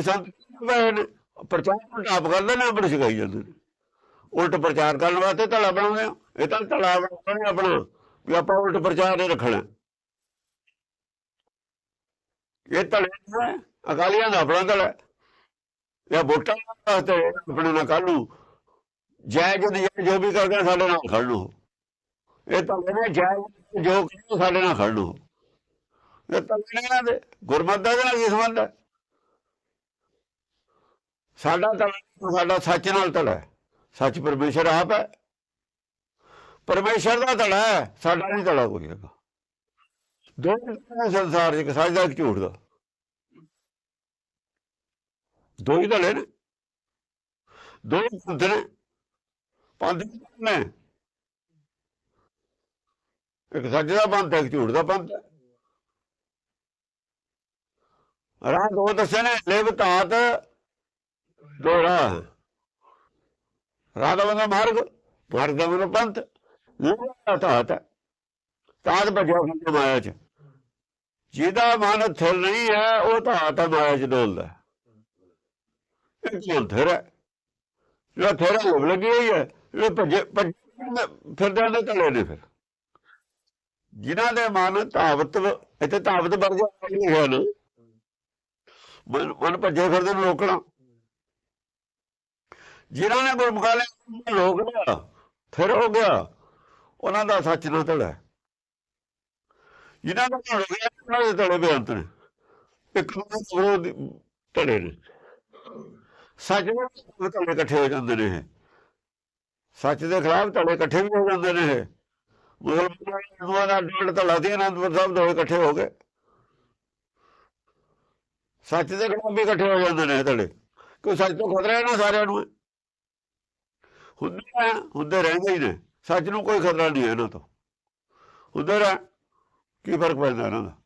ਇਹ ਸੰਤ ਪਏ ਨੇ ਪ੍ਰਚਾਰ ਕਰਦੇ ਨੇ ਆਪਣਾ ਸਿਖਾਈ ਜਾਂਦੇ ਨੇ। ਉਲਟ ਪ੍ਰਚਾਰ ਕਰਨ ਵਾਸਤੇ ਧੜਾ ਬਣਾਉਂਦੇ ਆ। ਇਹ ਤਾਂ ਧੜਾ ਬਣਾਉਣਾ ਆਪਣਾ, ਵੀ ਆਪਾਂ ਉਲਟ ਪ੍ਰਚਾਰ ਨਹੀਂ ਰੱਖਣਾ। ਇਹ ਧੜੇ ਅਕਾਲੀਆਂ ਦਾ ਆਪਣਾ ਧੜਾ। ਇਹ ਵੋਟਾਂ ਵਾਸਤੇ ਆਪਣੇ ਨਾਲ ਕੱਲ੍ਹ ਨੂੰ ਜਾਇਜ਼ ਜੋ ਵੀ ਕਰਦੇ ਸਾਡੇ ਨਾਲ ਖੜਨ ਉਹ ਇਹ ਤਾਂ ਨੇ ਜਾਇਜ਼ ਜੋ ਕਰਦੇ ਸਾਡੇ ਨਾਲ ਖੜਨ ਉਹ ਇਹ ਤਾਂ ਇਹਨਾਂ ਦੇ। ਗੁਰਮਤਿ ਦਾ ਨਾਲ ਕੀ ਸੰਬੰਧ ਹੈ ਸਾਡਾ ਤਾਂ ਸਾਡਾ ਸੱਚ ਨਾਲ ਧੜਾ ਸੱਚ ਪਰਮੇਸ਼ਰ ਆਪ ਹੈ। ਪਰਮੇਸ਼ਰ ਦਾ ਧੜਾ ਸਾਡਾ ਨਹੀਂ ਧੜਾ ਕੋਈ ਹੈਗਾ। ਦੋ ਸੰਸਾਰ ਇੱਕ ਸੱਚ ਦਾ, ਇੱਕ ਝੂਠ ਦਾ। ਦੋ ਹੀ ਧੜੇ ਨੇ। ਦੋ ਹੀ ਪੰਥ ਨੇ। ਪੰਥ ਨੇ। ਇੱਕ ਸੱਚ ਦਾ ਪੰਥ ਇੱਕ ਝੂਠ ਦਾ ਪੰਥ ਰਾਹ ਦੋ ਦੱਸੇ ਨੇ, ਲਿਵ ਤਾਤ ਦੋ ਰਾਹ ਰਾਹ ਦਾ ਮਾਰਗ ਮਾਰਗ ਦਾ ਬੰਦਾ ਪੰਥ ਲਿਵ ਤਾਤ ਹੈ। ਤਾਤ ਭਜਿਆ ਹੁੰਦਾ ਮਾਇਆ ਚ ਜਿਹਦਾ ਮਨ ਥਿਰ ਨਹੀਂ ਹੈ ਉਹ ਤਾਤ ਹੈ ਮਾਇਆ ਚ ਡੋਲਦਾ ਹੈ। ਇਹ ਕੋਲ ਥਿਰ ਹੈ ਜਿਹੜਾ ਥਿਰ ਹੈ ਉਹ ਲੱਗੀ ਹੋਈ ਹੈ ਜਿਹੜੇ ਭੱਜੇ ਫਿਰਦੇ ਨੇ ਤਲੇ ਨੇ ਫਿਰ ਜਿਨ੍ਹਾਂ ਦੇ ਮਨ ਧਾਵਤ ਇੱਥੇ ਧਾਵਤ ਵਰਗਾ ਲਿਖਿਆ ਨਾ ਮਨ ਮਨ ਭੱਜੇ ਫਿਰਦੇ ਨੂੰ ਰੋਕਣਾ ਜਿਨ੍ਹਾਂ ਨੇ ਗੁਰਮੁਖਾਲੇ ਨੂੰ ਰੋਕ ਲਿਆ ਫਿਰ ਹੋ ਗਿਆ। ਉਹਨਾਂ ਦਾ ਸੱਚ ਨਾ ਧੜਾ ਜਿਨ੍ਹਾਂ ਦਾ ਰੋਕ ਉਹਨਾਂ ਦੇ ਧੜੇ ਬੇਅੰਤ ਨੇ। ਇੱਕ ਨੂੰ ਵਿਰੋਧ ਧੜੇ ਨੇ। ਸੱਚ ਦੇ ਧੜੇ ਇਕੱਠੇ ਹੋ ਜਾਂਦੇ ਨੇ ਸੱਚ ਦੇ ਖਿਲਾਫ ਧੜੇ ਇਕੱਠੇ ਵੀ ਹੋ ਜਾਂਦੇ ਨੇ ਇਹ। ਮੁਸਲਮਾਨਾਂ ਦਾ ਡੋਲ ਧੜਾ ਦੀ ਅਨੰਦਪੁਰ ਸਾਹਿਬ ਦੋ ਇਕੱਠੇ ਹੋ ਗਏ। ਸੱਚ ਦੇ ਖਿਲਾਫ ਵੀ ਇਕੱਠੇ ਹੋ ਜਾਂਦੇ ਨੇ ਧੜੇ। ਕੋਈ ਸੱਚ ਤੋਂ ਖਤਰਾ ਹੈ ਸਾਰਿਆਂ ਨੂੰ ਹੁੰਦੇ ਹੁੰਦੇ ਰਹਿੰਦੇ ਹੀ ਨੇ। ਸੱਚ ਨੂੰ ਕੋਈ ਖਤਰਾ ਨਹੀਂ ਹੈ ਇਹਨਾਂ ਤੋਂ। ਹੁੰਦੇ ਰਹਿ ਕੀ ਫ਼ਰਕ ਪੈਂਦਾ ਇਹਨਾਂ ਦਾ?